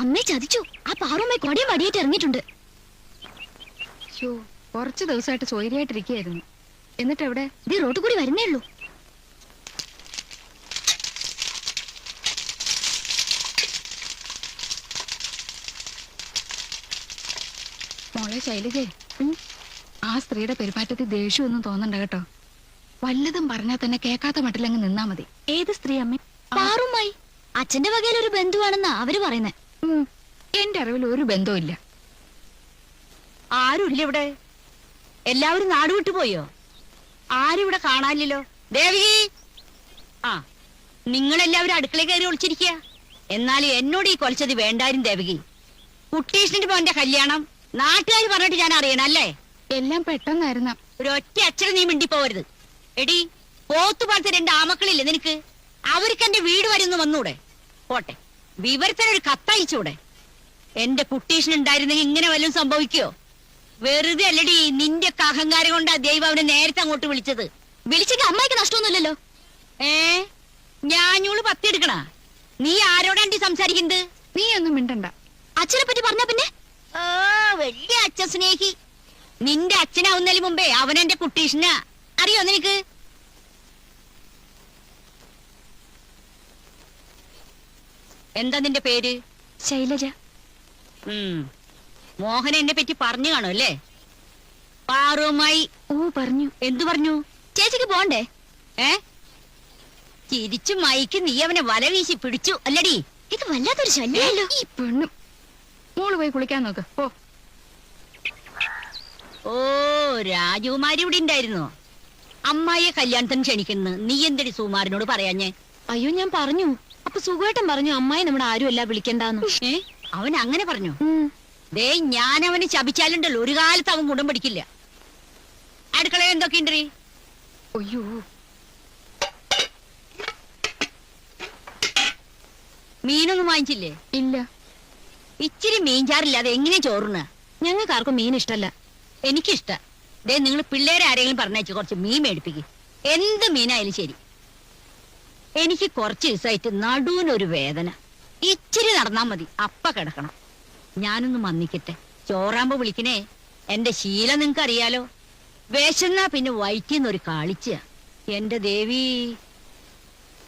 അമ്മയെ ചതിച്ചു. ആ പാറുമ്മ കൊടയും വടിയായിട്ട് ഇറങ്ങിയിട്ടുണ്ട്. ഷോ കുറച്ച് ദിവസമായിട്ട് സ്വൈര്യമായിട്ടിരിക്കുകയായിരുന്നു എന്നിട്ട് എവിടെ ഇത് റോഡ് കൂടി വരുന്നേ ഉള്ളൂ. മോളെ ശൈലജേ. ആ സ്ത്രീയുടെ പെരുമാറ്റത്തിൽ ദേഷ്യമൊന്നും തോന്നണ്ട കേട്ടോ. വല്ലതും പറഞ്ഞാൽ തന്നെ കേൾക്കാത്ത മട്ടിലങ്ങ് നിന്നാ മതി. ഏത് സ്ത്രീ അമ്മ? പാറുമായി അച്ഛന്റെ വകയിൽ ഒരു ബന്ധുവാണെന്നാ അവർ പറയുന്നേ. എന്റെ അറിവിൽ ഒരു ബന്ധവും ഇല്ല. ആരുമില്ല ഇവിടെ? എല്ലാവരും നാടുവിട്ടു പോയോ? ആരും ഇവിടെ കാണാനില്ലല്ലോ? ദേവി ആ നിങ്ങളെല്ലാവരും അടുക്കള കയറി ഒളിച്ചിരിക്കുക. എന്നാൽ എന്നോട് ഈ കൊലച്ചത് വേണ്ടായിരുന്നു ദേവകി. കുട്ടീഷിന്റെ മോന്റെ കല്യാണം നാട്ടുകാർ പറഞ്ഞിട്ട് ഞാൻ അറിയണല്ലേ എല്ലാം പെട്ടെന്നായിരുന്ന. ഒരു ഒറ്റ അച്ഛനെ നീ മിണ്ടി പോവരുത് എടി പോത്തു പാലത്തെ രണ്ട് ആമക്കളില്ലേ നിനക്ക്? അവർക്ക് എന്റെ വീട് വരുന്നു വന്നൂടെ? പോട്ടെ. വിവരത്തിനൊരു കത്തയച്ചൂടെ? എന്റെ കുട്ടീഷനുണ്ടായിരുന്നെങ്കിൽ ഇങ്ങനെ വല്ലതും സംഭവിക്കോ വെറുതെ അല്ലടി നിന്റെ ഒക്കെ അഹങ്കാരം കൊണ്ടാ ദൈവം അവനെ നേരത്തെ അങ്ങോട്ട് വിളിച്ചത്. വിളിച്ചെങ്കിൽ അമ്മയ്ക്ക് നഷ്ടമൊന്നുമില്ലല്ലോ. ഏ? ഞാഞ്ഞൂൾ പത്തിയെടുക്കണ? നീ ആരോടാണ്ടി സംസാരിക്കുന്നത്? നീ ഒന്നും മിണ്ടണ്ട. അച്ഛനെ പറ്റി പറഞ്ഞ പിന്നെ? ഓ വലിയ അച്ഛൻ സ്നേഹി. നിന്റെ അച്ഛനാവുന്നതിന് മുമ്പേ അവൻ എന്റെ കുട്ടീഷനാ. അറിയോ നിനക്ക്? എന്താ നിന്റെ പേര്? ശൈലജ. മോഹൻ എന്നെ പറ്റി പറഞ്ഞു കാണും അല്ലേ? പാറുമായി. ഓ പറഞ്ഞു. എന്തു പറഞ്ഞു? ചേച്ചിക്ക് പോണ്ടേ? ഏ? തിരിച്ചു മയക്ക് നീ അവനെ വല വീശി പിടിച്ചു അല്ലടി. ഇത് വല്ലാത്തൊരു ശല്യമല്ലോ ഈ പെണ്ണു. മോൾ പോയി കുളിക്കാൻ നോക്ക് പോ. ഓ രാജകുമാരി ഇവിടെ ഉണ്ടായിരുന്നു. അമ്മായിയെ കല്യാണത്തിന് ക്ഷണിക്കുന്നു. നീ എന്തടി സുമാരനോട് പറയാഞ്ഞേ? അയ്യോ ഞാൻ പറഞ്ഞു. അപ്പൊ സുഖമായിട്ടും പറഞ്ഞു അമ്മായി നമ്മുടെ ആരും അല്ല വിളിക്കണ്ടെന്ന്. ഏ? അവൻ അങ്ങനെ പറഞ്ഞു. ദേ ഞാൻ അവന് ശപിച്ചാലുണ്ടല്ലോ ഒരു കാലത്ത് അവൻ ഗുണം പിടിക്കില്ല അടുക്കളയിൽ എന്തൊക്കെയുണ്ടീ അയ്യോ. മീനൊന്നും വാങ്ങിച്ചില്ലേ? ഇല്ല. ഇച്ചിരി മീൻചാറില്ലാതെ എങ്ങനെ ചോറുന്ന ഞങ്ങൾക്ക് ആർക്കും മീൻ ഇഷ്ടല്ല. എനിക്കിഷ്ട. ദേ നിങ്ങൾ പിള്ളേരെ ആരെങ്കിലും പറഞ്ഞു കുറച്ച് മീൻ മേടിപ്പിക്കും. എന്ത് മീനായാലും ശരി. എനിക്ക് കുറച്ച് ദിവസമായിട്ട് നടുവിനൊരു വേദന. ഇച്ചിരി നടന്നാ മതി. അപ്പ കിടക്കണം. ഞാനൊന്ന് മന്നിക്കട്ടെ. ചോറാമ്പ് വിളിക്കണേ. എന്റെ ശീല നിങ്ങക്ക് അറിയാലോ വേഷന്നാ പിന്നെ വയറ്റിന്നൊരു കാളിച്ച. എന്റെ ദേവി.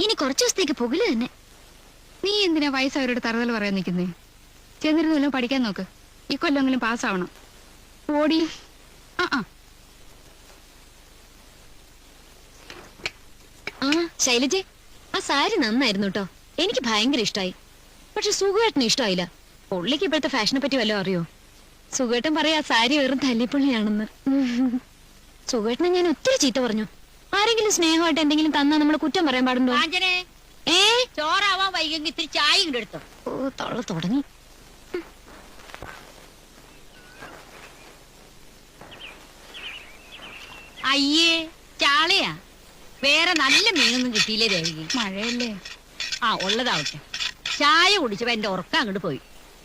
ഇനി കുറച്ചു ദിവസത്തേക്ക് പുകൽ തന്നെ. നീ എന്തിനാ വയസ്സവരോട് തറുതൽ പറയാൻ നിൽക്കുന്നേ? ചെന്നിരുന്നല്ലോ പഠിക്കാൻ നോക്ക്. ഈ കൊല്ലെങ്കിലും പാസ്സാവണം. ഓടി. ആ. ആ ശൈലജെ. ആ സാരി നന്നായിരുന്നു കേട്ടോ എനിക്ക് ഭയങ്കര ഇഷ്ടമായി പക്ഷെ സുഖേട്ടന് ഇഷ്ടമായില്ല പുള്ളിക്ക് ഇപ്പോഴത്തെ ഫാഷനെ പറ്റി വല്ലതും അറിയോ? സുഖേട്ടൻ പറയാ സാരി വെറും തല്ലിപ്പുള്ളിയാണെന്ന്. സുഖേട്ടനെ ഞാൻ ഒത്തിരി ചീത്ത പറഞ്ഞു. ആരെങ്കിലും സ്നേഹമായിട്ട് എന്തെങ്കിലും തന്നാ നമ്മൾ കുറ്റം പറയാൻ പാടുണ്ടോ? ഏ? ചോറാവാൻ വൈകെങ്കിൽ ഇത്തിരി ചായ ഇങ്ങോട്ട് എടുത്തോ. ഓ തൊള്ള തുടങ്ങി. അയ്യേ ചാളയാ. വേറെ നല്ല മീനൊന്നും കിട്ടിയില്ലേ ദേവികി? മഴയല്ലേ. ആ ഉള്ളതാവട്ടെ. ചായ കുടിച്ചപ്പോ എന്റെ ഉറക്കം അങ്ങോട്ട് പോയി.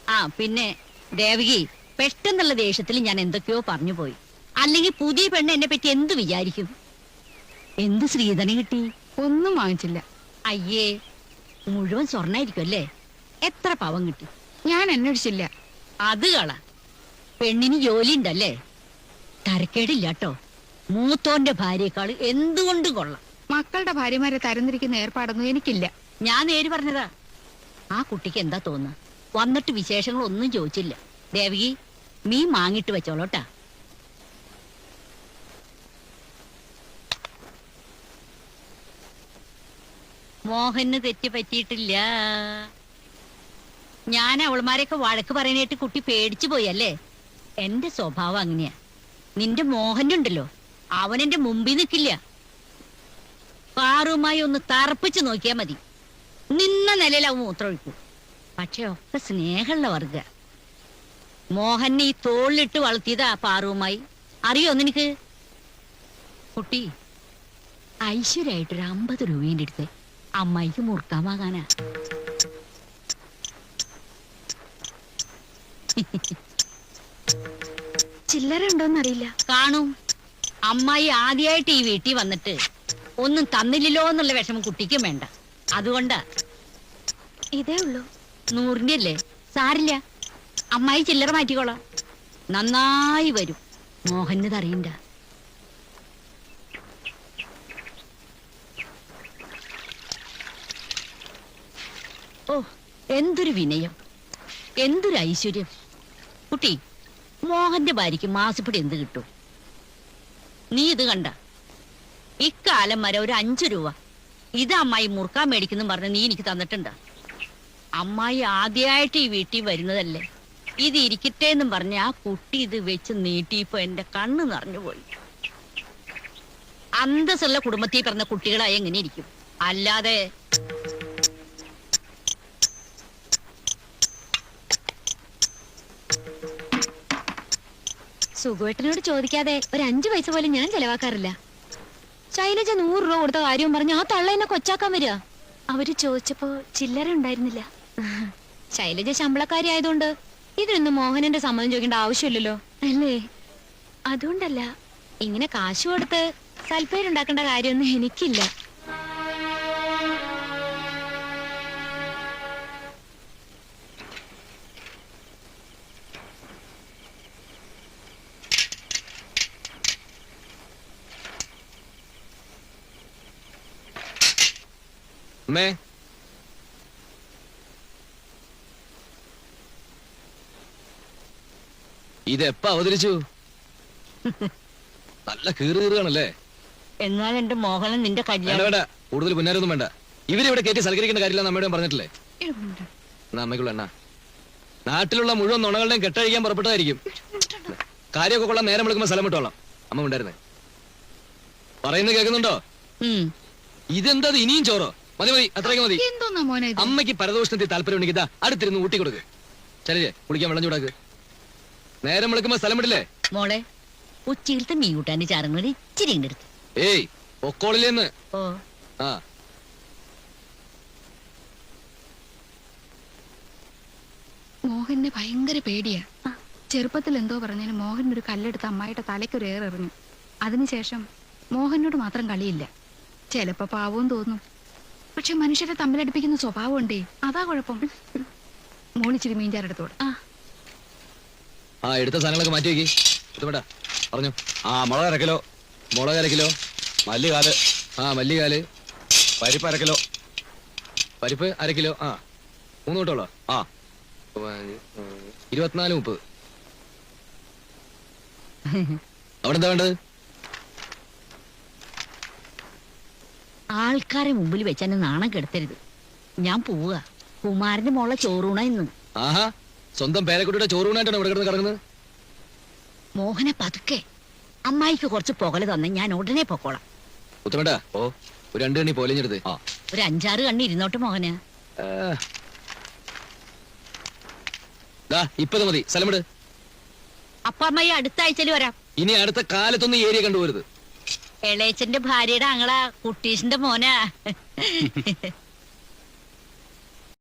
ആ പിന്നെ ദേവകി പെട്ടെന്നുള്ള ദേഷ്യത്തിൽ ഞാൻ എന്തൊക്കെയോ പറഞ്ഞു പോയി. അല്ലെങ്കിൽ പുതിയ പെണ്ണ് എന്നെ പറ്റി എന്ത് വിചാരിക്കും? എന്ത് ശ്രീധനം കിട്ടി? ഒന്നും വാങ്ങിച്ചില്ല. അയ്യേ മുഴുവൻ സ്വർണായിരിക്കും അല്ലേ? എത്ര പവൻ കിട്ടി? ഞാൻ അന്വേഷിച്ചില്ല അത് കള. പെണ്ണിന് ജോലി ഉണ്ടല്ലേ തരക്കേടില്ല കേട്ടോ മൂത്തോന്റെ ഭാര്യയെക്കാൾ എന്തുകൊണ്ട് കൊള്ളാം? മക്കളുടെ ഭാര്യമാരെ തരംതിരിക്കുന്ന ഏർപ്പാടൊന്നും എനിക്കില്ല. ഞാൻ നേര് പറഞ്ഞതാ. ആ കുട്ടിക്ക് എന്താ തോന്നുക വന്നിട്ട് വിശേഷങ്ങൾ ഒന്നും ചോദിച്ചില്ല. ദേവകി മീൻ മാങ്ങിട്ട് വെച്ചോളോട്ടാ. മോഹന് തെറ്റ് പറ്റിയിട്ടില്ല. ഞാൻ അവൾമാരെയൊക്കെ വഴക്ക് പറയാനായിട്ട് കുട്ടി പേടിച്ചു പോയി അല്ലേ? എന്റെ സ്വഭാവം അങ്ങനെയാ. നിന്റെ മോഹനുണ്ടല്ലോ. അവൻ എന്റെ മുമ്പിൽ നിൽക്കില്ല. പാറുമായി ഒന്ന് തറപ്പിച്ചു നോക്കിയാ മതി. നിന്ന നിലയിൽ അവൻ മൂത്രമൊഴിക്കും. പക്ഷെ ഒക്കെ സ്നേഹമുള്ള വർഗ. മോഹനെ ഈ തോളിലിട്ട് വളർത്തിയതാ പാറുവുമായി. അറിയോ നിനക്ക്? കുട്ടി ഐശ്വര്യായിട്ടൊരു അമ്പത് രൂപേന്റെ അടുത്ത് അമ്മായിക്ക് മുറുക്കാൻ വാങ്ങാനാ. ചില്ലറ ഉണ്ടോന്നറിയില്ല. കാണും. അമ്മായി ആദ്യമായിട്ട് ഈ വീട്ടിൽ വന്നിട്ട് ഒന്നും തന്നില്ലല്ലോ എന്നുള്ള വിഷമം കുട്ടിക്കും വേണ്ട. അതുകൊണ്ട് ഇതേ ഉള്ളൂ. നൂറിന്റെ അല്ലേ? സാരില്ല. അമ്മായി ചില്ലറ മാറ്റിക്കോളാം. നന്നായി വരും. മോഹന് അറിയണ്ട ഓ എന്തൊരു വിനയം. എന്തൊരു ഐശ്വര്യം. കുട്ടി മോഹന്റെ ഭാര്യയ്ക്ക് മാസപ്പടി എന്ത് കിട്ടും? നീ ഇത് കണ്ട. ഇക്കാലം വരെ ഒരു അഞ്ചു രൂപ. ഇത് അമ്മായി മുറുക്കാൻ മേടിക്കുന്നു പറഞ്ഞ് നീ എനിക്ക് തന്നിട്ടുണ്ട്. അമ്മായി ആദ്യമായിട്ട് ഈ വീട്ടിൽ വരുന്നതല്ലേ? ഇത് ഇരിക്കട്ടെ എന്നും പറഞ്ഞ് ആ കുട്ടി ഇത് വെച്ച് നീട്ടിയപ്പോ എന്റെ കണ്ണ് നിറഞ്ഞു പോയി. അന്തസ്സുള്ള കുടുംബത്തിൽ പറഞ്ഞ കുട്ടികളായി എങ്ങനെ ഇരിക്കും? അല്ലാതെ സുഖുവേട്ടനോട് ചോദിക്കാതെ ഒരു അഞ്ചു പൈസ പോലും ഞാൻ ചെലവാക്കാറില്ല. ശൈലജ നൂറ് രൂപ കൊടുത്ത കാര്യവും പറഞ്ഞ് ആ തള്ള എന്നെ കൊച്ചാക്കാൻ വരിക. അവർ ചോദിച്ചപ്പോ ചില്ലറ ഉണ്ടായിരുന്നില്ല. ശൈലജ ശമ്പളക്കാരി ആയതുകൊണ്ട് ഇതിനൊന്നും മോഹനന്റെ സമ്മതം ചോദിക്കേണ്ട ആവശ്യമില്ലല്ലോ. അല്ലേ? അതുകൊണ്ടല്ല ഇങ്ങനെ കാശ് കൊടുത്ത് തൽപ്പേരുണ്ടാക്കേണ്ട കാര്യമൊന്നും എനിക്കില്ല. അമ്മേ ഇതെപ്പ അവതരിച്ചു? നല്ല കീറ് കീറുകയാണല്ലേ എന്നാൽ എന്റെ മോഹനൻ നിന്റെ കല്യാണം വേണ്ട കൂടുതൽ പുന്നാരൊന്നും വേണ്ട. ഇവരിവിടെ കയറ്റി സൽക്കരിക്കേണ്ട കാര്യമില്ല നമ്മയോട് പറഞ്ഞിട്ടില്ലേ. എന്നാ അമ്മയ്ക്കുള്ള എണ്ണ. നാട്ടിലുള്ള മുഴുവൻ നുണകളുടെയും കെട്ടഴിക്കാൻ പുറപ്പെട്ടതായിരിക്കും. കാര്യമൊക്കെ കൊള്ളാൻ നേരം വിളിക്കുമ്പോ സ്ഥലം വിട്ടോളാം. അമ്മ ഉണ്ടായിരുന്നേ. പറയുന്നത് കേൾക്കുന്നുണ്ടോ. ഇതെന്താ ഇത് ഇനിയും ചോറോ? മതി മതി അത്രയ്ക്ക് മതി. എന്തോന്നാ മോനെ ഇത്? അമ്മയ്ക്ക് പരദോഷണത്തിൽ താല്പര്യം ഉണ്ടെങ്കിൽ ഇതാ അടുത്തിരുന്ന് ഊട്ടി കൊടുക്ക്. കുളിക്കാൻ വെള്ളം ചൂടാക്ക്. നേരം വിളിക്കുമ്പോ സ്ഥലം വിടില്ലേ? മോളെ ഉച്ചയിലത്തെ മീൻ കൂട്ടാന്റെ ചാറും ഇച്ചിരി ഏയ് ഒക്കോളിലേന്ന് ഓ. ആ. മോഹന് ഭയങ്കര പേടിയാ. ചെറുപ്പത്തിൽ എന്തോ പറഞ്ഞതിന് മോഹൻ ഒരു കല്ലെടുത്ത് അമ്മായിയുടെ തലയ്ക്ക് ഒരു ഏറെ ഏറെറിഞ്ഞു അതിനുശേഷം മോഹനോട് മാത്രം കളിയില്ല. ചിലപ്പോ പാവവും തോന്നും. പക്ഷെ മനുഷ്യരെ തമ്മിലടിപ്പിക്കുന്ന സ്വഭാവം ഉണ്ടേ അതാ കുഴപ്പം. മോളിച്ചിരി മീൻചാരെടുത്തോട് ആ. ആ എടുത്ത സാധനങ്ങളൊക്കെ മാറ്റി വെക്കി. പറഞ്ഞു. ആ മുളക് അരക്കിലോ കിലോ. മുളക് അരക്കിലോ കിലോ. മല്ലികാൽ. ആ മല്ലികാൽ. പരിപ്പ് അരക്കിലോ കിലോ. പരിപ്പ് അരക്കിലോ കിലോ. ആ മൂന്ന് കൂട്ടോളോ ആ. ഇരുപത്തിനാല് മുപ്പത് അവിടെ എന്താ വേണ്ടത്? ആൾക്കാരെ മുമ്പിൽ വെച്ച് എന്നെ നാണം കെടുത്തരുത്. ഞാൻ പോവുക. കുമാരന്റെ മോളെ ചോറൂണ ഇന്ന്. ആഹാ സ്വന്തം പേരക്കുട്ടിയുടെ ചോറൂണായിട്ടാണ് ഇവിടെ കിടന്ന് കറങ്ങുന്നത് മോഹനെ പതുക്കെ. അമ്മായിക്ക് കുറച്ച് പുകൽ തന്നെ ഞാൻ ഉടനെ പൊക്കോളാം. ഉത്തമേട്ടാ ഓ. ഒരു രണ്ട് കണ്ണി പോലെഞ്ഞെടുത്ത്. ആ. ഒരു അഞ്ചാറ് കണ്ണി ഇരുന്നോട്ട് മോഹന്. ദാ ഇപ്പത് മതി. സ്ഥലമിട് അപ്പൊ അമ്മായി അടുത്ത ആഴ്ചയിൽ വരാം. ഇനി അടുത്ത കാലത്തൊന്നും ഈ ഏരിയ കണ്ടുപോരുത് എളേച്ചന്റെ ഭാര്യയുടെ അങ്ങളാ കുട്ടീഷിന്റെ മോനാ.